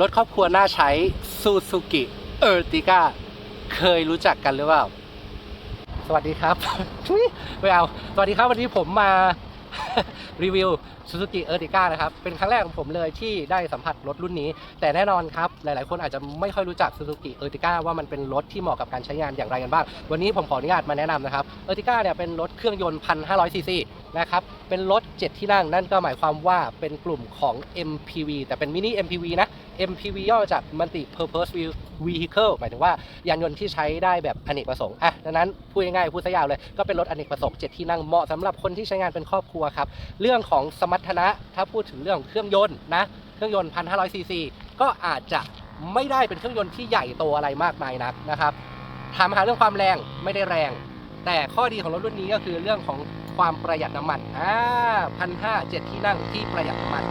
รถครอบครัวน่าใช้ Suzuki Ertiga เคยรู้จักกันหรือเปล่า สวัสดีครับไม่เอาสวัสดีครับวันนี้ผมมารีวิว Suzuki Ertiga นะครับ เป็นครั้งแรกของผมเลยที่ได้สัมผัสรถรุ่นนี้ แต่แน่นอนครับ หลาย ๆ คนอาจจะไม่ค่อยรู้จัก Suzuki Ertiga ว่ามันเป็นรถที่เหมาะกับการใช้งานอย่างไรกันบ้าง วันนี้ผมขออนุญาตมาแนะนำนะครับ Ertiga เนี่ยเป็นรถเครื่องยนต์1,500ซีซีนะครับ เป็นรถ 7 ที่นั่ง นั่นก็หมายความว่าเป็นกลุ่มของ MPV แต่เป็นมินิ MPV นะ MPV ย่อมาจาก Multi Purpose Vehicle หมายถึงว่ายานยนต์ที่ใช้ได้แบบอเนกประสงค์อะดังนั้นพูดง่ายๆพูดซะยาวเลยก็เป็นรถอเนกประสงค์7ที่นั่งเหมาะสำหรับคนที่ใช้งานเป็นครอบครัวครับ เรื่องของสมรรถนะถ้าพูดถึงเรื่องเครื่องยนต์นะเครื่องยนต์1,500ซีซีก็อาจจะไม่ได้เป็นเครื่องยนต์ที่ใหญ่โตอะไรมากมายนักนะครับถามหาเรื่องความแรงไม่ได้แรง แต่ข้อดีของรถรุ่นนี้ก็คือเรื่องของความประหยัดน้ำมันอ่าพันห้าเจ็ดที่นั่งที่ประหยัดน้ำมัน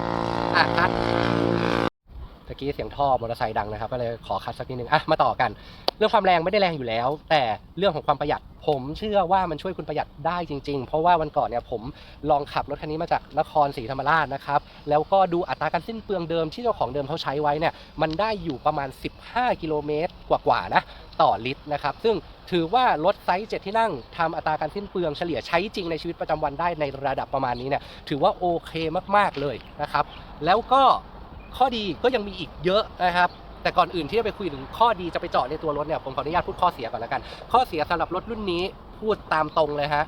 อะคัด ตะกี้เสียงท่อมอเตอร์ไซค์ดังนะครับ ก็เลยขอคัดสักนิดนึงอะมาต่อกัน เรื่องความแรงไม่ได้แรงอยู่แล้ว แต่เรื่องของความประหยัด ผมเชื่อว่ามันช่วยคุณประหยัดได้จริง ๆ เพราะว่าวันก่อนเนี่ยผมลองขับรถคันนี้มาจากนครศรีธรรมราชนะครับแล้วก็ดูอัตราการสิ้นเปลืองเดิมที่เจ้าของเดิมเขาใช้ไว้เนี่ยมันได้อยู่ประมาณ 15 กิโลเมตรกว่าๆนะต่อลิตรนะครับซึ่งถือว่ารถไซส์7ที่นั่งทำอัตราการสิ้นเปลืองเฉลี่ยใช้จริงในชีวิตประจำวันได้ในระดับประมาณนี้เนี่ยถือว่าโอเคมากๆเลยนะครับ แล้วก็ ข้อดีก็ยังมีอีกเยอะนะครับแต่ก่อนอื่นที่จะไปคุยถึงข้อดีจะไปเจาะในตัวรถเนี่ยผมขออนุญาตพูดข้อเสียก่อนแล้วกัน ข้อเสียสำหรับรถรุ่นนี้พูดตามตรงเลยฮะ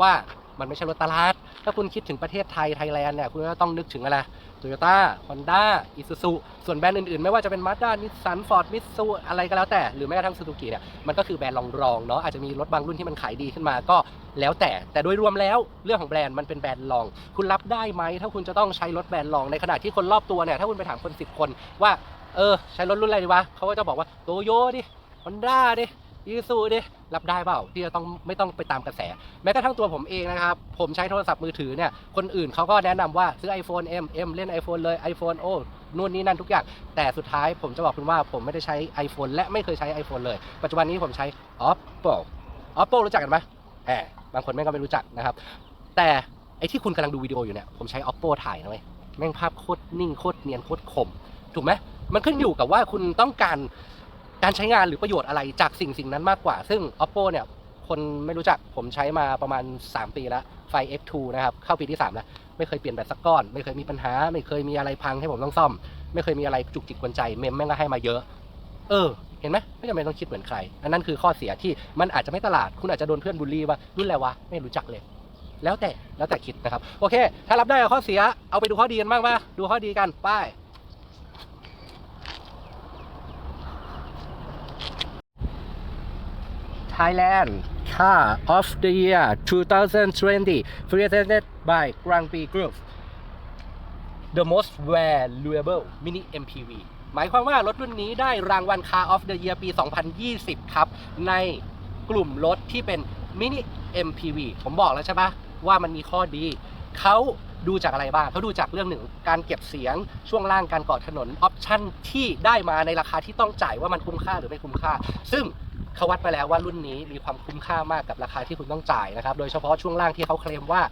ว่ามันไม่ใช่รถตลาด ถ้าคุณคิดถึงประเทศไทยไทยแลนด์เนี่ยคุณก็ต้องนึกถึงอะไรโตโยต้าฮอนด้าอิซูซุส่วนแบรนด์อื่นๆ ไม่ว่าจะเป็นมาสด้านิสสันฟอร์ดมิตซูอะไรก็แล้วแต่หรือแม้กระทั่งซูซูกิเนี่ยมันก็คือแบรนด์รองๆเนาะอาจจะมีรถบางรุ่นที่มันขายดีขึ้นมาก็แล้วแต่แต่โดยรวมแล้วเรื่องของแบรนด์มันเป็นแบรนด์รอง คุณรับได้ไหมถ้าคุณจะต้องใช้รถแบรนด์รองในขณะที่คนรอบตัวเนี่ยถ้าคุณไปถามคนสิบคนว่าเออใช้รถรุ่นอะไรดีวะเขาก็จะบอกว่าโตโยดิฮอนด้าดิ อีซูดิรับได้เปล่าที่จะต้องไม่ต้องไปตามกระแส แม้กระทั่งตัวผมเองนะครับ ผมใช้โทรศัพท์มือถือเนี่ย คนอื่นเขาก็แนะนำว่าซื้อ iPhone M M เล่น iPhone เลย iPhone โอ้นู่นนี่นั่นทุกอย่าง แต่สุดท้ายผมจะบอกคุณว่าผมไม่ได้ใช้ iPhone และไม่เคยใช้ iPhone เลย ปัจจุบันนี้ผมใช้ Oppo Oppo รู้จักกันไหมแหมบางคนแม่งก็ไม่รู้จักนะครับ แต่ไอที่คุณกำลังดูวิดีโออยู่เนี่ยผมใช้ Oppo ถ่ายนะเว้ยแม่งภาพโคตรนิ่งโคตรเนียนโคตรคม ถูกไหมมันขึ้นอยู่กับว่าคุณต้องการ การใช้งานหรือประโยชน์อะไรจากสิ่งสิ่งนั้นมากกว่า ซึ่ง oppo เนี่ยคนไม่รู้จักผมใช้มาประมาณ 3 ปีแล้วไฟ F2 นะครับเข้าปีที่ 3 แล้วไม่เคยเปลี่ยนแบตสักก้อน ไม่เคยมีปัญหา ไม่เคยมีอะไรพังให้ผมต้องซ่อม ไม่เคยมีอะไรจุกจิกกวนใจเมมแม่งก็ให้มาเยอะ เออ เห็นไหมไม่จำเป็นต้องคิดเหมือนใคร อันนั้นคือข้อเสียที่มันอาจจะไม่ตลาด คุณอาจจะโดนเพื่อนบูลลี่ว่ารุ่นอะไรวะไม่รู้จักเลย แล้วแต่แล้วแต่คิดนะครับโอเค ถ้ารับได้กับข้อเสียเอาไปดูข้อดีกันบ้างป่ะดูข้อดีกันไป้าย Thailand Car of the Year 2020 presented by Grand Prix Group The most valuable mini MPV หมายความว่ารถรุ่นนี้ได้รางวัล Car of the Year ปี 2020 ครับ ในกลุ่มรถที่เป็น mini MPV ผมบอกแล้วใช่ปะว่ามันมีข้อดี เขาดูจากอะไรบ้างเขาดูจากเรื่องหนึ่งการเก็บเสียงช่วงล่างการก่อถนน ออปชั่นที่ได้มาในราคาที่ต้องจ่ายว่ามันคุ้มค่าหรือไม่คุ้มค่า ซึ่ง เขาวัดไปแล้วว่ารุ่นนี้มีความคุ้มค่ามากกับราคาที่คุณต้องจ่ายนะครับโดยเฉพาะช่วงล่างที่เขาเคลมว่า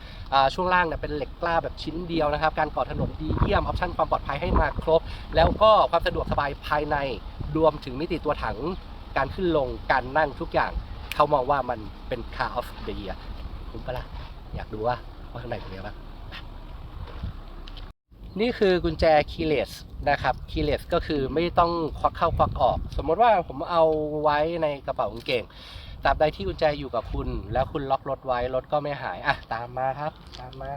ช่วงล่างเนี่ยเป็นเหล็กกล้าแบบชิ้นเดียวนะครับ การก่อถนนดีเยี่ยมออปชั่นความปลอดภัยให้มาครบ แล้วก็ความสะดวกสบายภายในรวมถึงมิติตัวถังการขึ้นลงการนั่งทุกอย่างเขามองว่ามันเป็น car of the year คุ้มปะล่ะอยากดูว่าว่าข้างในเป็นยังไงบ้าง นี่คือกุญแจ keyless นะครับ keyless ก็คือไม่ต้องควักเข้าควักออก สมมติว่าผมเอาไว้ในกระเป๋ากางเกงตราบใดที่กุญแจอยู่กับคุณ แล้วคุณล็อกรถไว้รถก็ไม่หายอะตามมาครับ ตามมา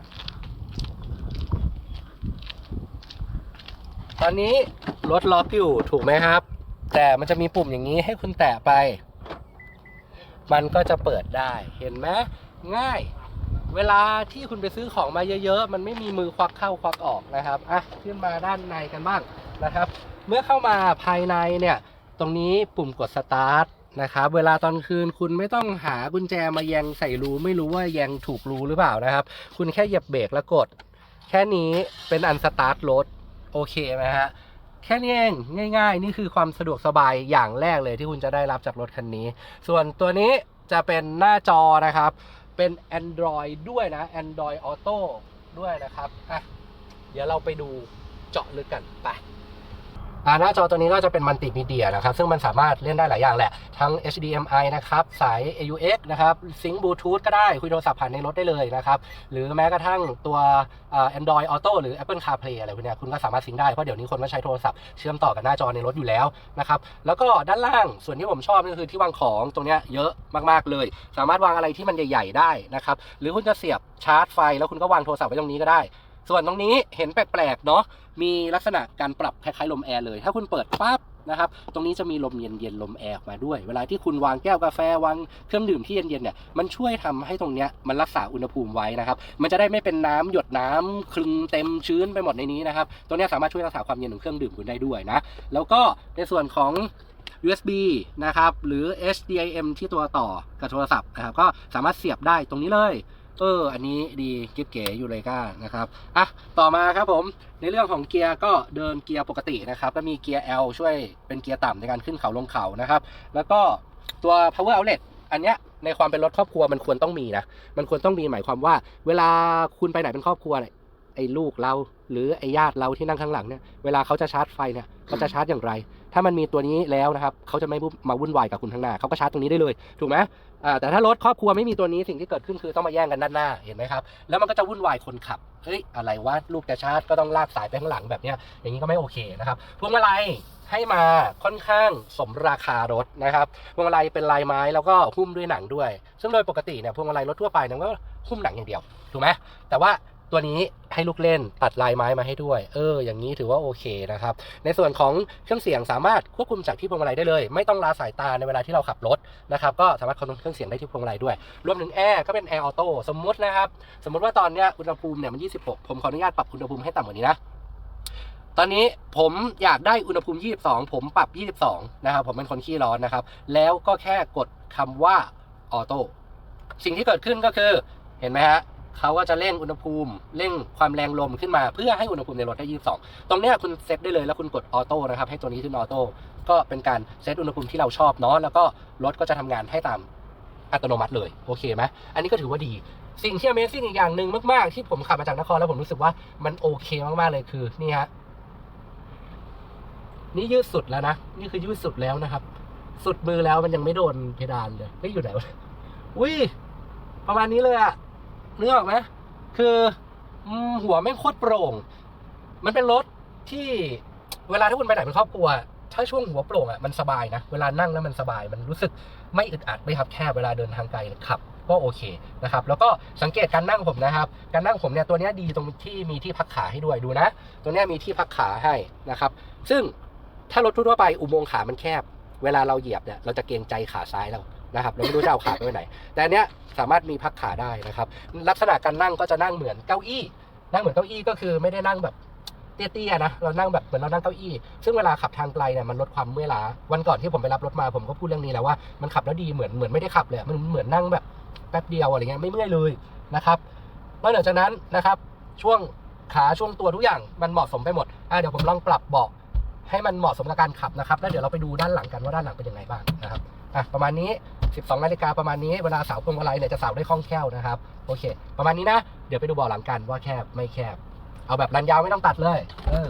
ตอนนี้รถล็อกอยู่ถูกไหมครับ แต่มันจะมีปุ่มอย่างนี้ให้คุณแตะไป มันก็จะเปิดได้เห็นไหมง่าย เวลาที่คุณไปซื้อของมาเยอะ ๆ มันไม่มีมือควักเข้าควักออกนะครับอะขึ้นมาด้านในกันบ้างนะครับ เมื่อเข้ามาภายในเนี่ยตรงนี้ปุ่มกดสตาร์ทนะครับเวลาตอนคืนคุณไม่ต้องหากุญแจมาแยงใส่รูไม่รู้ว่าแยงถูกรูหรือเปล่านะครับ คุณแค่เหยียบเบรกแล้วกด แค่นี้เป็นอันสตาร์ทรถโอเคไหมฮะแค่นี้เองง่าย ๆ นี่คือความสะดวกสบายอย่างแรกเลยที่คุณจะได้รับจากรถคันนี้ ส่วนตัวนี้จะเป็นหน้าจอนะครับ เป็น Android ด้วยนะ Android Auto ด้วยนะครับอะเดี๋ยวเราไปดูเจาะลึกกันไป หน้าจอตัวนี้ก็จะเป็นมัลติมีเดียนะครับ ซึ่งมันสามารถเล่นได้หลายอย่างแหละ ทั้ง HDMI นะครับ สาย AUX นะครับซิงค์บลูทูธก็ได้ คุยโทรศัพท์ผ่านในรถได้เลยนะครับ หรือแม้กระทั่งตัว Android Auto หรือ Apple CarPlay อะไรพวกนี้คุณก็สามารถซิงค์ได้ เพราะเดี๋ยวนี้คนก็ใช้โทรศัพท์เชื่อมต่อกับหน้าจอในรถอยู่แล้วนะครับ แล้วก็ด้านล่างส่วนที่ผมชอบก็คือที่วางของตรงนี้เยอะมากๆเลย สามารถวางอะไรที่มันใหญ่ ๆ ได้นะครับหรือคุณจะเสียบชาร์จไฟ แล้วคุณก็วางโทรศัพท์ไว้ตรงนี้ก็ได้ ส่วนตรงนี้เห็นแปลกๆเนาะ มีลักษณะการปรับคล้ายๆลมแอร์เลย ถ้าคุณเปิดปั๊บนะครับ ตรงนี้จะมีลมเย็นๆลมแอร์ออกมาด้วย เวลาที่คุณวางแก้วกาแฟวางเครื่องดื่มที่เย็นๆเนี่ย มันช่วยทำให้ตรงเนี้ยมันรักษาอุณหภูมิไว้นะครับ มันจะได้ไม่เป็นน้ำหยดน้ำคลึงเต็มชื้นไปหมดในนี้นะครับ ตรงนี้สามารถช่วยรักษาความเย็นของเครื่องดื่มคุณได้ด้วยนะ แล้วก็ในส่วนของ USB นะครับ หรือ HDMI ที่ตัวต่อกับโทรศัพท์นะครับ ก็สามารถเสียบได้ตรงนี้เลย เออ อันนี้ดีกิ๊บเก๋อยู่เลยก้านะครับอะต่อมาครับผมในเรื่องของเกียร์ก็เดินเกียร์ปกตินะครับก็มีเกียร์ L ช่วยเป็นเกียร์ต่ำในการขึ้นเขาลงเขานะครับ แล้วก็ตัว power outlet อันเนี้ยในความเป็นรถครอบครัวมันควรต้องมีนะ มันควรต้องมีหมายความว่า เวลาคุณไปไหนเป็นครอบครัวเนี่ยไอ้ลูกเราหรือไอ้ญาติเราที่นั่งข้างหลังเนี่ยเวลาเขาจะชาร์จไฟเนี่ยเขาจะชาร์จอย่างไร ถ้ามันมีตัวนี้แล้วนะครับเขาจะไม่มาวุ่นวายกับคุณข้างหน้าเขาก็ชาร์จตรงนี้ได้เลยถูกไหมอ่าแต่ถ้ารถครอบครัวไม่มีตัวนี้สิ่งที่เกิดขึ้นคือต้องมาแย่งกันด้านหน้าเห็นไหมครับแล้วมันก็จะวุ่นวายคนขับเฮ้ยอะไรวะลูกจะชาร์จก็ต้องลากสายไปข้างหลังแบบนี้อย่างนี้ก็ไม่โอเคนะครับพวงมาลัยให้มาค่อนข้างสมราคารถนะครับพวงมาลัยเป็นลายไม้แล้วก็หุ้มด้วยหนังด้วย ซึ่งโดยปกติเนี่ยพวงมาลัยรถทั่วไปเนี่ยก็หุ้มหนังอย่างเดียวถูกไหมแต่ว่า ตัวนี้ให้ลูกเล่นตัดลายไม้มาให้ด้วย เออ อย่างนี้ถือว่าโอเคนะครับ ในส่วนของเครื่องเสียงสามารถควบคุมจากที่พวงมาลัยได้เลย ไม่ต้องลาสายตาในเวลาที่เราขับรถนะครับ ก็สามารถคอนโทรลเครื่องเสียงได้ที่พวงมาลัยด้วย รวมถึงแอร์ก็เป็นแอร์ออโต้สมมตินะครับ สมมติว่าตอนเนี้ยอุณหภูมิเนี่ยมัน 26 ผมขออนุญาตปรับอุณหภูมิให้ต่ำกว่านี้นะตอนนี้ผมอยากได้อุณหภูมิ 22 ผมปรับ 22 นะครับ ผมเป็นคนขี้ร้อนนะครับ แล้วก็แค่กดคำว่าออโต้ สิ่งที่เกิดขึ้นก็คือ เห็นไหมฮะ เขาก็จะเร่งอุณหภูมิเร่งความแรงลมขึ้นมา เพื่อให้อุณหภูมิในรถได้ 22 ตรงเนี้ยคุณเซตได้เลยแล้วคุณกดออโต้นะครับให้ตัวนี้ขึ้นออโต้ก็เป็นการเซตอุณหภูมิที่เราชอบเนาะแล้วก็รถก็จะทำงานให้ตามอัตโนมัติเลยโอเคไหมอันนี้ก็ถือว่าดีสิ่งที่ Amazing อีกอย่างหนึ่งมาก ๆ ที่ผมขับมาจากนครแล้วผมรู้สึกว่ามันโอเคมาก ๆ เลยคือนี่ฮะนี่ยืดสุดแล้วนะ นี่คือยืดสุดแล้วนะครับ สุดมือแล้วมันยังไม่โดนเพดานเลยเฮ้ยอยู่ไหนวะอุ้ยประมาณนี้เลยอะ นึกออกไหมคือหัวไม่โคตรโปร่ง มันเป็นรถที่เวลาที่คุณไปไหนเป็นครอบครัว ถ้าช่วงหัวโปร่งอะมันสบายนะ เวลานั่งแล้วมันสบาย มันรู้สึกไม่อึดอัดไม่ครับแค่เวลาเดินทางไกลขับก็โอเคนะครับ แล้วก็สังเกตการนั่งผมนะครับ การนั่งผมเนี่ยตัวนี้ดีตรงที่มีที่พักขาให้ด้วยดูนะ ตัวนี้มีที่พักขาให้นะครับ ซึ่งถ้ารถทั่วไปอุโมงค์ขามันแคบ เวลาเราเหยียบเนี่ยเราจะเกรงใจขาซ้ายเรา นะครับเราไม่รู้จะเอาขาไปไหน แต่อันเนี้ยสามารถมีพักขาได้นะครับ ลักษณะการนั่งก็จะนั่งเหมือนเก้าอี้ นั่งเหมือนเก้าอี้ก็คือไม่ได้นั่งแบบเตี้ยๆนะเรานั่งแบบเหมือนเรานั่งเก้าอี้ ซึ่งเวลาขับทางไกลเนี่ยมันลดความเมื่อยล้าวันก่อนที่ผมไปรับรถมาผมก็พูดเรื่องนี้แล้วว่ามันขับแล้วดีเหมือนเหมือนไม่ได้ขับเลยมันเหมือนนั่งแบบแป๊บเดียวอะไรเงี้ยไม่เมื่อยเลยนะครับนอกเหนือจากนั้นนะครับช่วงขาช่วงตัวทุกอย่างมันเหมาะสมไปหมดอะเดี๋ยวผมลองปรับเบาะให้มันเหมาะสมกับการขับนะครับแล้วเดี๋ยวเราไปดูด้านหลังกันว่าด้านหลังเป็นยังไงบ้างนะครับอะประมาณนี้ 12นาฬิกาประมาณนี้เวลาสาวพวงมาลัยเนี่ยจะสาวได้คล่องแคล่วนะครับโอเค ประมาณนี้นะเดี๋ยวไปดูบาะหลังกันว่าแคบไม่แคบ เอาแบบรันยาวไม่ต้องตัดเลยเออ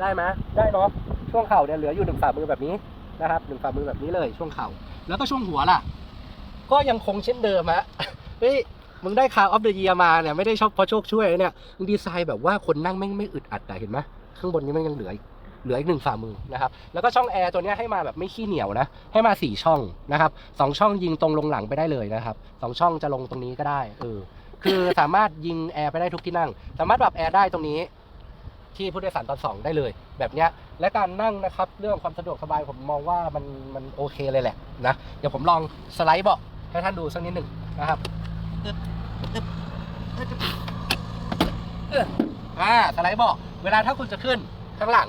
ได้ไหมได้เนาะช่วงเข่าเนี่ยเหลืออยู่หนึ่งฝ่ามือแบบนี้นะครับหนึ่งฝ่ามือแบบนี้เลยช่วงเข่า แล้วก็ช่วงหัวล่ะ ก็ยังคงเช่นเดิมฮะเฮ้ยมึงได้คาร์ออฟเดอะเยียมาเนี่ยไม่ได้ชอบเพราะโชคช่วยเนี่ยมึงดีไซน์แบบว่าคนนั่งไม่ไม่อึดอัดอะเห็นไหมข้างบนนี้มันยังเหลือเหลืออีกหนึ่งฝ่ามือนะครับ แล้วก็ช่องแอร์ตัวนี้ให้มาแบบไม่ขี้เหนียวนะ ให้มาสี่ช่องนะครับสองช่องยิงตรงลงหลังไปได้เลยนะครับสองช่องจะลงตรงนี้ก็ได้เออคือสามารถยิงแอร์ไปได้ทุกที่นั่ง สามารถปรับแอร์ได้ตรงนี้ ที่ผู้โดยสารตอนสองได้เลย แบบเนี้ยและการนั่งนะครับ เรื่องความสะดวกสบายผมมองว่ามันมันโอเคเลยแหละนะเดี๋ยวผมลองสไลด์เบาะ ให้ท่านดูสักนิดหนึ่งนะครับอึ๊บอึ๊บอึ๊บเอออ่าสไลด์เบาะเวลาถ้าคุณจะขึ้นข้างหลัง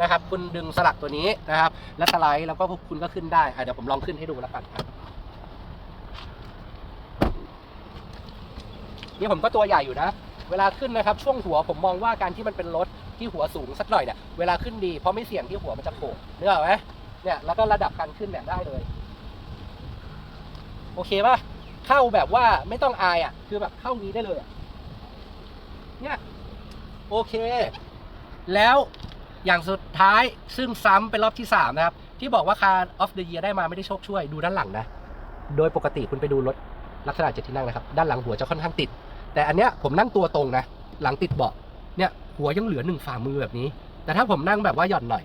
นะครับ คุณดึงสลักตัวนี้นะครับ แล้วสไลด์แล้วก็คุณก็ขึ้นได้อะเดี๋ยวผมลองขึ้นให้ดูแล้วกันครับนี่ผมก็ตัวใหญ่อยู่นะ เวลาขึ้นนะครับ ช่วงหัวผมมองว่าการที่มันเป็นรถที่หัวสูงสักหน่อยเนี่ยเวลาขึ้นดีเพราะไม่เสี่ยงที่หัวมันจะโขกนึกออกไหมเนี่ยแล้วก็ระดับการขึ้นเนี่ยได้เลย โอเคป่ะเข้าแบบว่าไม่ต้องอายอะ คือแบบเข้านี้ได้เลยอะเนี่ยโอเค แล้วอย่างสุดท้ายซึ่งซ้ำเป็นรอบที่ 3 นะครับ ที่บอกว่าคาร์ออฟเดอะเยียได้มาไม่ได้โชคช่วยดูด้านหลังนะ โดยปกติคุณไปดูรถลักษณะเจ็ดที่นั่งนะครับ ด้านหลังหัวจะค่อนข้างติด แต่อันเนี้ยผมนั่งตัวตรงนะ หลังติดเบาะเนี่ยหัวยังเหลือหนึ่งฝ่ามือแบบนี้ แต่ถ้าผมนั่งแบบว่าหย่อนหน่อย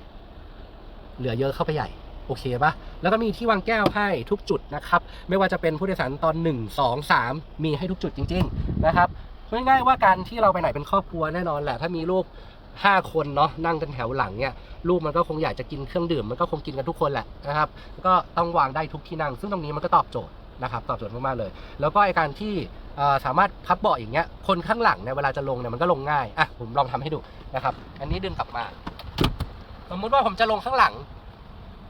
เหลือเยอะเข้าไปใหญ่ โอเคปะแล้วก็มีที่วางแก้วให้ทุกจุดนะครับ ไม่ว่าจะเป็นผู้โดยสารตอน 1 2 3 มีให้ทุกจุดจริง ๆ นะครับง่ายๆว่าการที่เราไปไหนเป็นครอบครัวแน่นอนแหละ ถ้ามีลูก5คนเนาะนั่งกันแถวหลังเนี่ยลูกมันก็คงอยากจะกินเครื่องดื่มมันก็คงกินกันทุกคนแหละนะครับ ก็ต้องวางได้ทุกที่นั่ง ซึ่งตรงนี้มันก็ตอบโจทย์นะครับตอบโจทย์มากๆเลย แล้วก็ไอการที่สามารถพับเบาะอย่างเงี้ยคนข้างหลังเนี่ยเวลาจะลงเนี่ยมันก็ลงง่ายอะผมลองทำให้ดูนะครับ อันนี้ดึงกลับมา สมมุติว่าผมจะลงข้างหลัง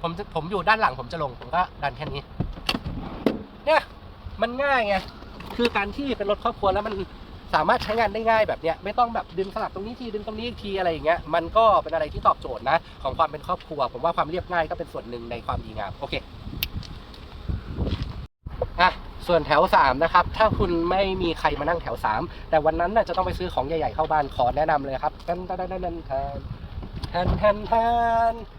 ผมผมอยู่ด้านหลังผมจะลง ผมก็ดันแค่นี้ เนี่ยมันง่ายไงคือการที่เป็นรถครอบครัวแล้วมันสามารถใช้งานได้ง่ายแบบเนี้ยไม่ต้องแบบดึงสลับตรงนี้ทีดึงตรงนี้อีกทีอะไรอย่างเงี้ยมันก็เป็นอะไรที่ตอบโจทย์นะ ของความเป็นครอบครัว ผมว่าความเรียบง่ายก็เป็นส่วนหนึ่งในความดีงามโอเคอะส่วนแถว 3 นะครับ ถ้าคุณไม่มีใครมานั่งแถว 3 แต่วันนั้นน่ะจะต้องไปซื้อของใหญ่ๆเข้าบ้านขอแนะนำเลยครับแท่านท่านท่านท่านท่านท่าน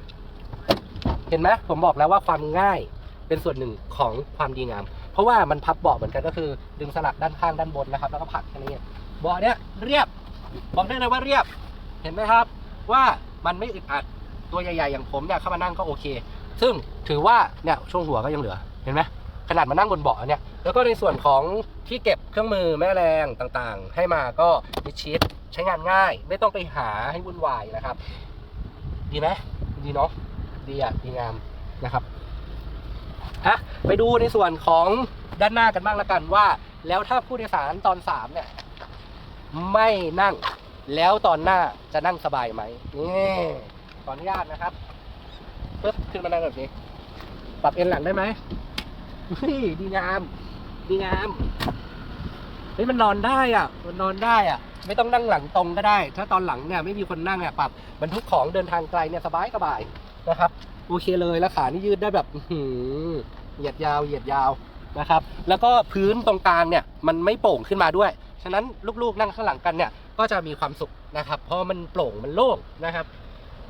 เห็นไหมผมบอกแล้วว่าความง่ายเป็นส่วนหนึ่งของความดีงาม เพราะว่ามันพับเบาะเหมือนกันก็คือ ดึงสลักด้านข้างด้านบนนะครับ แล้วก็ผลักแค่นี้เบาะเนี้ยเรียบบอกได้เลยว่าเรียบ เห็นไหมครับ ว่ามันไม่อึดอัดตัวใหญ่ๆอย่างผมเนี่ยเข้ามานั่งก็โอเค ซึ่งถือว่าเนี่ยช่วงหัวก็ยังเหลือเห็นไหมขนาดมานั่งบนเบาะเนี่ยแล้วก็ในส่วนของที่เก็บเครื่องมือแม่แรงต่างๆ ให้มาก็มิชิดใช้งานง่าย ไม่ต้องไปหาให้วุ่นวายนะครับ ดีไหมดีเนาะ ดีอะดีงามนะครับอะไปดูในส่วนของด้านหน้ากันบ้างละกันว่า แล้วถ้าผู้โดยสารตอนสามเนี่ย ไม่นั่งแล้วตอนหน้าจะนั่งสบายไหมนี่ขออนุญาตนะครับปึ๊บขึ้นมานั่งแบบนี้ ปรับเอ็นหลังได้ไหมเฮ้ยดีงาม ดีงามเฮ้ยมันนอนได้อะ มันนอนได้อะ ไม่ต้องนั่งหลังตรงก็ได้ ถ้าตอนหลังเนี่ยไม่มีคนนั่งอะปรับบรรทุกของเดินทางไกลเนี่ยสบายสบาย นะครับ โอเคเลยแล้วขานี่ยืดได้แบบหืเหยียดยาวเหยียดยาวนะครับ แล้วก็พื้นตรงกลางเนี่ยมันไม่โป่งขึ้นมาด้วย ฉะนั้นลูกๆนั่งข้างหลังกันเนี่ยก็จะมีความสุขนะครับ เพราะมันโปร่งมันโล่งนะครับ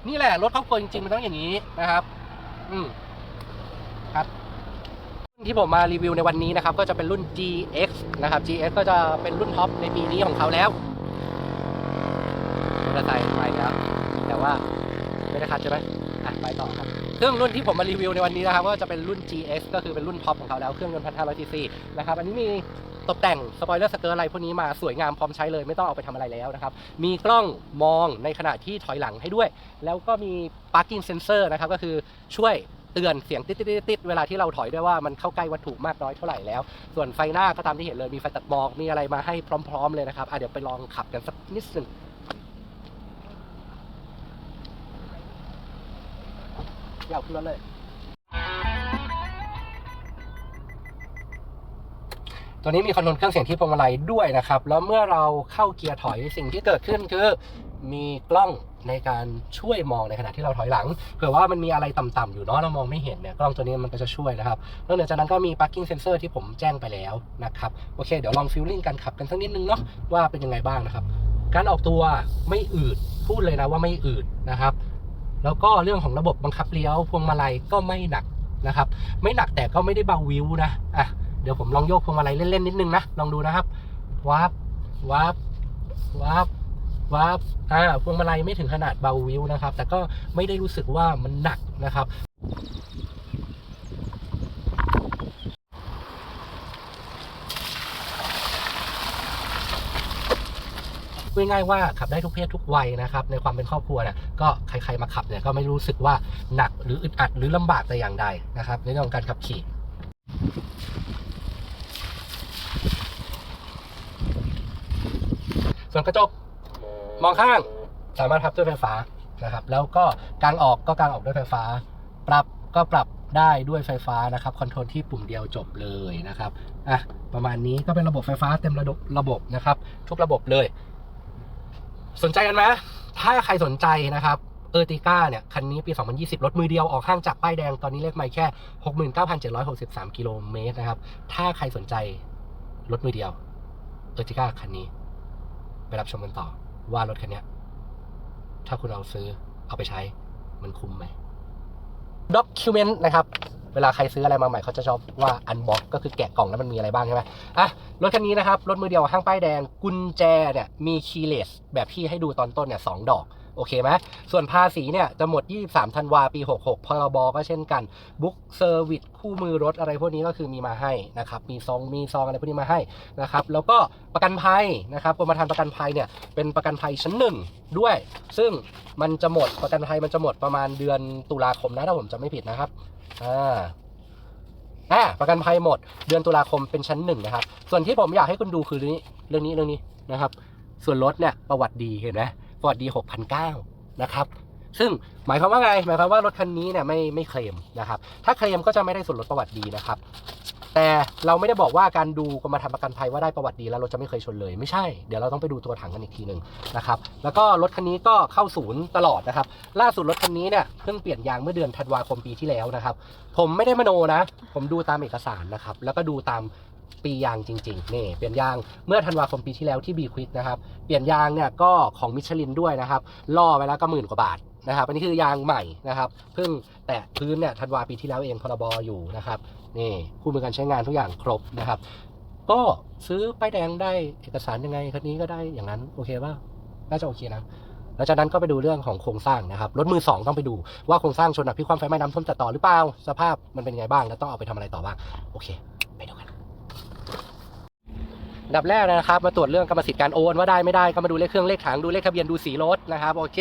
นี่แหละรถครอบครัวจริงๆมันต้องอย่างนี้นะครับ อืมครับที่ผมมารีวิวในวันนี้นะครับ ก็จะเป็นรุ่น GX นะครับ GX ก็จะเป็นรุ่นท็อปในปีนี้ของเขาแล้วมอเตอร์ไซค์ไปแล้วแต่ว่าไม่ได้คัดใช่ไหม อะไปต่อครับ เครื่องรุ่นที่ผมมารีวิวในวันนี้นะครับก็จะเป็นรุ่น GX ก็คือเป็นรุ่นท็อปของเขาแล้วเครื่องยนต์พันห้าร้อยซีซีนะครับอันนี้มีตกแต่งสปอยเลอร์สเกิร์อะไรพวกนี้มาสวยงามพร้อมใช้เลยไม่ต้องเอาไปทำอะไรแล้วนะครับ มีกล้องมองในขณะที่ถอยหลังให้ด้วย แล้วก็มี parking sensor นะครับก็คือช่วยเตือนเสียงติดติดติดๆๆๆเวลาที่เราถอยด้วยว่ามันเข้าใกล้วัตถุมากน้อยเท่าไหร่แล้ว ส่วนไฟหน้าก็ตามที่เห็นเลยมีไฟตัดหมอกมีอะไรมาให้พร้อม ๆ เลยนะครับอะเดี๋ยวไปลองขับกันสักนิดหนึ่งอ ยากขึ้นรถเลยตัวนี้มีคอนโทรลเครื่องเสียงที่พวงมาลัยด้วยนะครับ แล้วเมื่อเราเข้าเกียร์ถอยสิ่งที่เกิดขึ้นคือ มีกล้องในการช่วยมองในขณะที่เราถอยหลัง เผื่อว่ามันมีอะไรต่ำๆอยู่เนาะเรามองไม่เห็นเนี่ยกล้องตัวนี้มันก็จะช่วยนะครับนอกจากนั้นก็มี parking sensor ที่ผมแจ้งไปแล้วนะครับโอเคเดี๋ยวลองฟิลลิ่งการขับกันสักนิดนึงเนาะว่าเป็นยังไงบ้างนะครับ การออกตัวไม่อืดพูดเลยนะว่าไม่อืดนะครับ แล้วก็เรื่องของระบบบังคับเลี้ยวพวงมาลัยก็ไม่หนักนะครับ ไม่หนักแต่ก็ไม่ได้เบาวิวนะอะเดี๋ยวผมลองโยกพวงมาลัยเล่นๆนิดนึงนะลองดูนะครับวับวับวับวับอ่าพวงมาลัยไม่ถึงขนาดเบาวิวนะครับ แต่ก็ไม่ได้รู้สึกว่ามันหนักนะครับ พูดง่ายๆว่าขับได้ทุกเพศทุกวัยนะครับในความเป็นครอบครัวเนี่ยก็ใครๆมาขับเนี่ยก็ไม่รู้สึกว่าหนักหรืออึดอัดหรือลำบากแต่อย่างใดนะครับในเรื่องของการขับขี่ส่วนกระจกมองข้างสามารถพับด้วยไฟฟ้านะครับ แล้วก็กางออกก็กางออกด้วยไฟฟ้า ปรับก็ปรับได้ด้วยไฟฟ้านะครับคอนโทรลที่ปุ่มเดียวจบเลยนะครับอะประมาณนี้ก็เป็นระบบไฟฟ้าเต็มระบบระบบนะครับ ทุกระบบเลย สนใจกันไหมถ้าใครสนใจนะครับเออร์ติก้าเนี่ย คันนี้ปี 2020 รถมือเดียวออกห้างจากป้ายแดง ตอนนี้เลขไม่แค่ 69,763 กิโลเมตรนะครับ ถ้าใครสนใจรถมือเดียวเออร์ติก้าคันนี้ ไปรับชมกันต่อว่ารถคันนี้ถ้าคุณเอาซื้อเอาไปใช้มันคุ้มไหมด็อกคิวเมนต์นะครับ เวลาใครซื้ออะไรมาใหม่เขาจะชอบว่าอันบ็อกก็คือแกะกล่องแล้วมันมีอะไรบ้างใช่ไหมอะรถคันนี้นะครับรถมือเดียวห้างป้ายแดงกุญแจเนี่ยมีคีย์เลสแบบที่ให้ดูตอนต้นเนี่ยสองดอก โอเคไหมส่วนภาษีเนี่ยจะหมด 23ธันวาปี 66 พรบก็เช่นกัน บุ๊กเซอร์วิสคู่มือรถอะไรพวกนี้ก็คือมีมาให้นะครับมีซองมีซองอะไรพวกนี้มาให้นะครับแล้วก็ประกันภัยนะครับกรมธรรม์ประกันภัยเนี่ยเป็นประกันภัยชั้นหนึ่งด้วย ซึ่งมันจะหมดประกันภัยมันจะหมดประมาณเดือนตุลาคมนะถ้าผมจำไม่ผิดนะครับอ่าอ่าประกันภัยหมด เดือนตุลาคมเป็นชั้นหนึ่งนะครับ ส่วนที่ผมอยากให้คุณดูคือเรื่องนี้เรื่องนี้เรื่องนี้นะครับ ส่วนรถเนี่ยประวัติดีเห็นไหม ประวัติดี6,900นะครับ ซึ่งหมายความว่าไง หมายความว่ารถคันนี้เนี่ยไม่ไม่เคลมนะครับ ถ้าเคลมก็จะไม่ได้ส่วนลดประวัติดีนะครับ แต่เราไม่ได้บอกว่าการดูกรมธรรม์ประกันภัยว่าได้ประวัติดีแล้วรถจะไม่เคยชนเลย ไม่ใช่ เดี๋ยวเราต้องไปดูตัวถังกันอีกทีหนึ่งนะครับ แล้วก็รถคันนี้ก็เข้าศูนย์ตลอดนะครับ ล่าสุดรถคันนี้เนี่ยเพิ่งเปลี่ยนยางเมื่อเดือนธันวาคมปีที่แล้วนะครับ ผมไม่ได้มโนนะ ผมดูตามเอกสารนะครับ แล้วก็ดูตาม ปียางจริงๆนี่เปลี่ยนยางเมื่อธันวาคมปีที่แล้วที่บีควิกนะครับเปลี่ยนยางเนี่ยก็ของมิชลินด้วยนะครับล่อไปแล้วก็หมื่นกว่าบาทนะครับอันนี้คือยางใหม่นะครับเพิ่งแตะพื้นเนี่ยธันวาปีที่แล้วเองพรบอยู่นะครับนี่คู่มือการใช้งานทุกอย่างครบนะครับ ก็ซื้อป้ายแดงได้เอกสารยังไงคันนี้ก็ได้อย่างนั้นโอเคป่ะน่าจะโอเคนะหลังจากนั้นก็ไปดูเรื่องของโครงสร้างนะครับรถมือสองต้องไปดูว่าโครงสร้างชนหนักพิความไฟไหม้น้ำท่วมจะต่อหรือเปล่าสภาพมันเป็นไงบ้างแล้วต้องเอาไปทำอะไรต่อบ้างโอเค ไปดูกัน ดับแรกนะครับมาตรวจเรื่องกรรมสิทธิ์การโอนว่าได้ไม่ได้ก็มาดูเลขเครื่องเลขถังดูเลขทะเบียนดูสีรถนะครับโอเค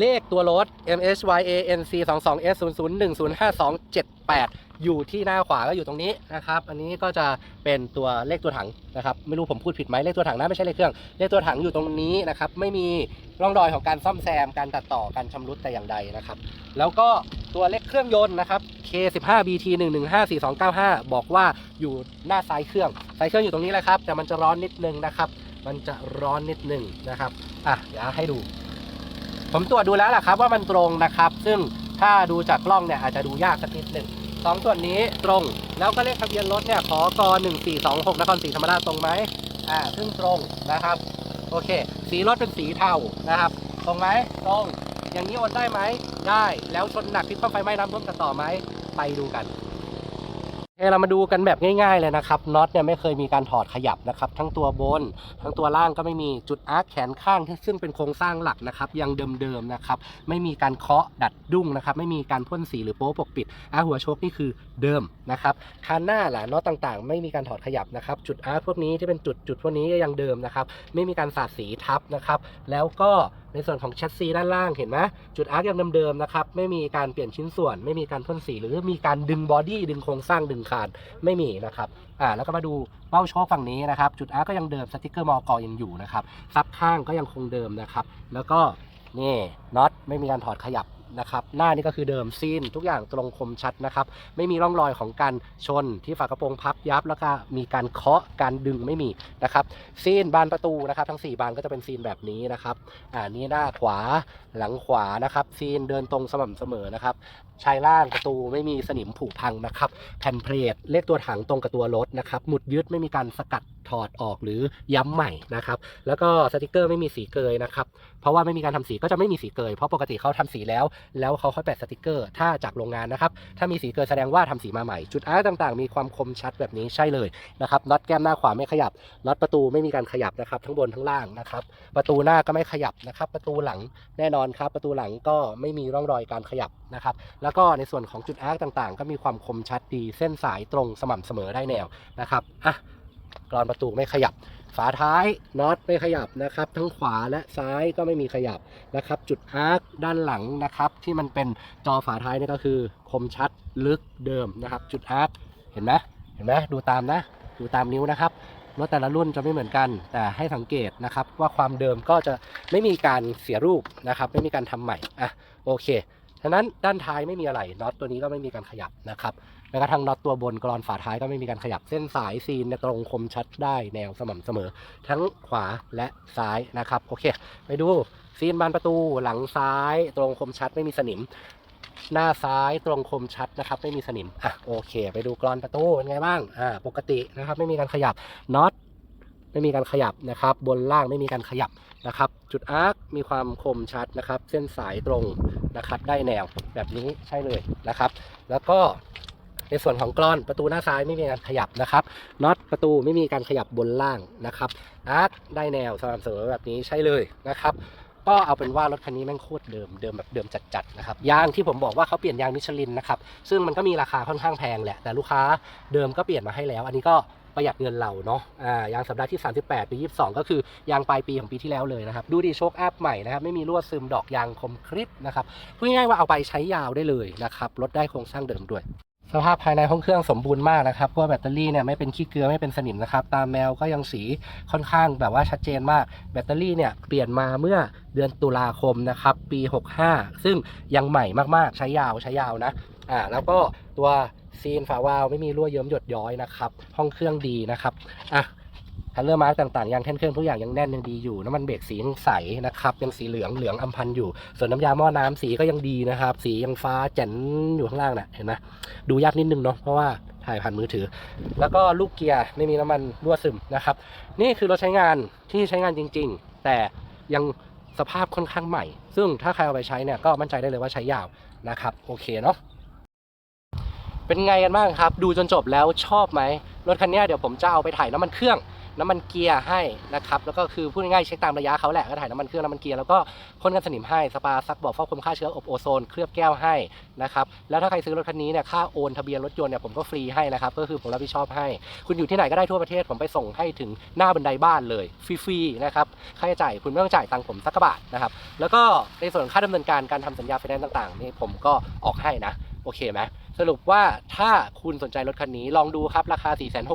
เลขตัวรถ M H Y A N C 2 2 S 0 0 1 0 5 2 7 8 อยู่ที่หน้าขวาก็อยู่ตรงนี้นะครับ อันนี้ก็จะเป็นตัวเลขตัวถังนะครับ ไม่รู้ผมพูดผิดไหมเลขตัวถังนะไม่ใช่เลขเครื่อง เลขตัวถังอยู่ตรงนี้นะครับ ไม่มีร่องรอยของการซ่อมแซม การตัดต่อ การชำรุดแต่อย่างใดนะครับ แล้วก็ตัวเลขเครื่องยนต์นะครับ K15 BT 1154295 บอกว่าอยู่หน้าซ้ายเครื่องซ้ายเครื่องอยู่ตรงนี้แหละครับ แต่มันจะร้อนนิดนึงนะครับ มันจะร้อนนิดนึงนะครับ อะเดี๋ยวให้ดู ผมตรวจดูแล้วแหละครับว่ามันตรงนะครับ ซึ่งถ้าดูจากกล้องเนี่ยอาจจะดูยากสักนิดหนึ่งสองส่วนนี้ตรง แล้วก็เลขทะเบียนรถเนี่ยขอก1426นครศรีธรรมราชตรงไหมอ่าซึ่งตรงนะครับ โอเค สีรถเป็นสีเทานะครับ ตรงไหมตรง อย่างนี้โอนได้ไหมได้ แล้วชนหนักพลิกคว่ำไฟไหม้น้ำท่วมจะต่อไหมไปดูกัน เคเรามาดูกันแบบง่ายๆเลยนะครับน็อตเนี่ยไม่เคยมีการถอดขยับนะครับ ทั้งตัวบน ทั้งตัวล่างก็ไม่มีจุดอาร์คแขนข้างซึ่งเป็นโครงสร้างหลักนะครับยังเดิมๆนะครับไม่มีการเคาะดัดดุ้งนะครับไม่มีการพ่นสีหรือโป๊ปกปิดอาหัวโชคนี่คือเดิมนะครับคันหน้าหล่ะน็อตต่างๆ ไม่มีการถอดขยับนะครับจุดอาร์คพวกนี้ที่เป็นจุดจุดพวกนี้ก็ยังเดิมนะครับไม่มีการสาดสีทับนะครับแล้วก็ ในส่วนของแชสซีด้านล่างเห็นไหมจุดอาร์คยังเดิมๆนะครับไม่มีการเปลี่ยนชิ้นส่วน ไม่มีการพ่นสีหรือมีการดึงบอดี้ดึงโครงสร้างดึงคานไม่มีนะครับอ่าแล้วก็มาดูเบ้าโชคฝั่งนี้นะครับ จุดอาร์คก็ยังเดิมสติกเกอร์มอกอยังอยู่นะครับซับข้างก็ยังคงเดิมนะครับ แล้วก็นี่น็อตไม่มีการถอดขยับ นะครับ หน้านี่ก็คือเดิมซีนทุกอย่างตรงคมชัดนะครับ ไม่มีร่องรอยของการชนที่ฝากระโปรงพับยับแล้วก็มีการเคาะการดึงไม่มีนะครับซีนบานประตูนะครับ ทั้ง 4 บานก็จะเป็นซีนแบบนี้นะครับอ่านี่หน้าขวาหลังขวานะครับ ซีนเดินตรงสม่ำเสมอนะครับชายล่างประตูไม่มีสนิมผุพังนะครับ แผ่นเพลทเลขตัวถังตรงกับตัวรถนะครับหมุดยึดไม่มีการสกัดถอดออกหรือย้ำใหม่นะครับ แล้วก็สติกเกอร์ไม่มีสีเกยนะครับ เพราะว่าไม่มีการทำสีก็จะไม่มีสีเกย เพราะปกติเขาทำสีแล้ว แล้วเขาค่อยแปะสติกเกอร์ ถ้าจากโรงงานนะครับ ถ้ามีสีเกยแสดงว่าทำสีมาใหม่ จุดอาร์ต่างๆ มีความคมชัดแบบนี้ใช่เลยนะครับ น็อตแก้มหน้าขวาไม่ขยับ น็อตประตูไม่มีการขยับนะครับ ทั้งบนทั้งล่างนะครับ ประตูหน้าก็ไม่ขยับนะครับ ประตูหลังแน่นอนครับ ประตูหลังก็ไม่มีร่องรอยการขยับนะครับ แล้วก็ในส่วนของจุดอาร์กต่างๆ ก็มีความคมชัดดี เส้นสายตรงสม่ำเสมอได้แนวนะครับ อะ กรอนประตูไม่ขยับ ฝาท้ายน็อตไม่ขยับนะครับ ทั้งขวาและซ้ายก็ไม่มีขยับนะครับ จุดอาร์กด้านหลังนะครับ ที่มันเป็นจอฝาท้ายนี่ก็คือ คมชัดลึกเดิมนะครับ จุดอาร์กเห็นไหมเห็นไหมดูตามนะ ดูตามนิ้วนะครับรถแต่ละรุ่นจะไม่เหมือนกัน แต่ให้สังเกตนะครับ ว่าความเดิมก็จะไม่มีการเสียรูปนะครับ ไม่มีการทำใหม่อะโอเคฉะนั้นด้านท้ายไม่มีอะไรน็อตตัวนี้ก็ไม่มีการขยับนะครับ แม้กระทั่งน็อตตัวบนกรอนฝาท้ายก็ไม่มีการขยับเส้นสายซีนตรงคมชัดได้แนวสม่ำเสมอ ทั้งขวาและซ้ายนะครับโอเค ไปดูซีนบานประตูหลังซ้ายตรงคมชัดไม่มีสนิม หน้าซ้ายตรงคมชัดนะครับ ไม่มีสนิมอะโอเค ไปดูกรอนประตูเป็นไงบ้างอ่าปกตินะครับ ไม่มีการขยับน็อตไม่มีการขยับนะครับ บนล่างไม่มีการขยับนะครับ จุดอาร์คมีความคมชัดนะครับ เส้นสายตรงนะครับ ได้แนวแบบนี้ใช่เลยนะครับ แล้วก็ ในส่วนของกรอนประตูหน้าซ้ายไม่มีการขยับนะครับน็อตประตูไม่มีการขยับบนล่างนะครับอาร์คได้แนวสม่ำเสมอแบบนี้ใช่เลยนะครับก็เอาเป็นว่ารถคันนี้แม่งโคตรเดิมเดิมแบบเดิมจัดๆนะครับยางที่ผมบอกว่าเขาเปลี่ยนยางมิชลินนะครับซึ่งมันก็มีราคาค่อนข้างแพงแหละ แต่ลูกค้าเดิมก็เปลี่ยนมาให้แล้ว อันนี้ก็ประหยัดเงินเราเนาะอ่ายางสัปดาห์ที่ 38 ปี 22 ก็คือยางปลายปีของปีที่แล้วเลยนะครับ ดูดีโชคอัพใหม่นะครับไม่มีรั่วซึมดอกยางคมคลิปนะครับพูดง่ายๆว่าเอาไปใช้ยาวได้เลยนะครับรถได้โครงสร้างเดิมด้วย สภาพภายในห้องเครื่องสมบูรณ์มากนะครับเพราะว่าแบตเตอรี่เนี่ยไม่เป็นขี้เกลือไม่เป็นสนิมนะครับ ตามแมวก็ยังสีค่อนข้างแบบว่าชัดเจนมาก แบตเตอรี่เนี่ยเปลี่ยนมาเมื่อเดือนตุลาคมนะครับ ปี 65 ซึ่งยังใหม่มากๆ ใช้ยาวใช้ยาวนะอ่าแล้วก็ตัวซีนฝาวาลไม่มีรั่วเยิ้มหยดย้อยนะครับ ห้องเครื่องดีนะครับอะ ทันเลอร์มาร์กต่างๆยางแท่นเครื่องทุกอย่างยังแน่นยังดีอยู่น้ำมันเบรกสียังใสนะครับยังสีเหลืองเหลืองอำพันอยู่ ส่วนน้ำยาหม้อน้ำสีก็ยังดีนะครับ สียังฟ้าแจ๋นอยู่ข้างล่างน่ะเห็นไหมดูยากนิดนึงเนาะเพราะว่าถ่ายผ่านมือถือ แล้วก็ลูกเกียร์ไม่มีน้ำมันรั่วซึมนะครับ นี่คือรถใช้งานที่ใช้งานจริง ๆ แต่ยังสภาพค่อนข้างใหม่ ซึ่งถ้าใครเอาไปใช้เนี่ยก็มั่นใจได้เลยว่าใช้ยาวนะครับโอเคเนาะเป็นไงกันบ้างครับ ดูจนจบแล้วชอบไหมรถคันนี้เดี๋ยวผมจะเอาไปถ่ายน้ำมันเครื่อง น้ำมันเกียร์ให้นะครับแล้วก็คือพูดง่ายๆเช็คตามระยะเขาแหละก็ถ่ายน้ำมันเครื่องน้ำมันเกียร์แล้วก็พ่นกันสนิมให้สปาซักบอกฟอกคุมฆ่าเชื้ออบโอโซนเคลือบแก้วให้นะครับแล้วถ้าใครซื้อรถคันนี้เนี่ยค่าโอนทะเบียนรถยนต์เนี่ยผมก็ฟรีให้นะครับก็คือผมรับผิดชอบให้ คุณอยู่ที่ไหนก็ได้ทั่วประเทศผมไปส่งให้ถึงหน้าบันไดบ้านเลยฟรีๆนะครับค่าใช้จ่ายคุณไม่ต้องจ่ายตังค์ผมสักบาทนะครับแล้วก็ในส่วนค่าดำเนินการการทำสัญญาไฟแนนซ์ต่างๆนี่ผมก็ออกให้นะ โอเคไหมสรุปว่าถ้าคุณสนใจรถคันนี้ลองดูครับ ราคา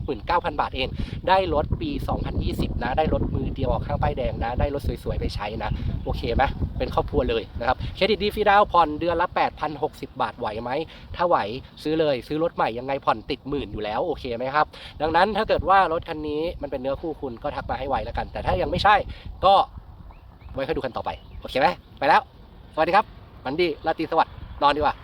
469,000 บาทเอง ได้รถปี 2020 นะ ได้รถมือเดียวออกข้างป้ายแดงนะ ได้รถสวยๆ ไปใช้นะ โอเคไหมเป็นครอบครัวเลยนะครับเครดิตดีฟรีดาวน์ผ่อนเดือนละ 8,060 บาทไหวไหม ถ้าไหวซื้อเลยซื้อรถใหม่ยังไงผ่อนติดหมื่นอยู่แล้วโอเคไหมครับ ดังนั้นถ้าเกิดว่ารถคันนี้มันเป็นเนื้อคู่คุณก็ทักมาให้ไวแล้วกัน แต่ถ้ายังไม่ใช่ก็ไว้ค่อยดูกันต่อไปโอเคไหมไปแล้ว สวัสดีครับฝันดีราตรีสวัสดิ์นอนดีกว่า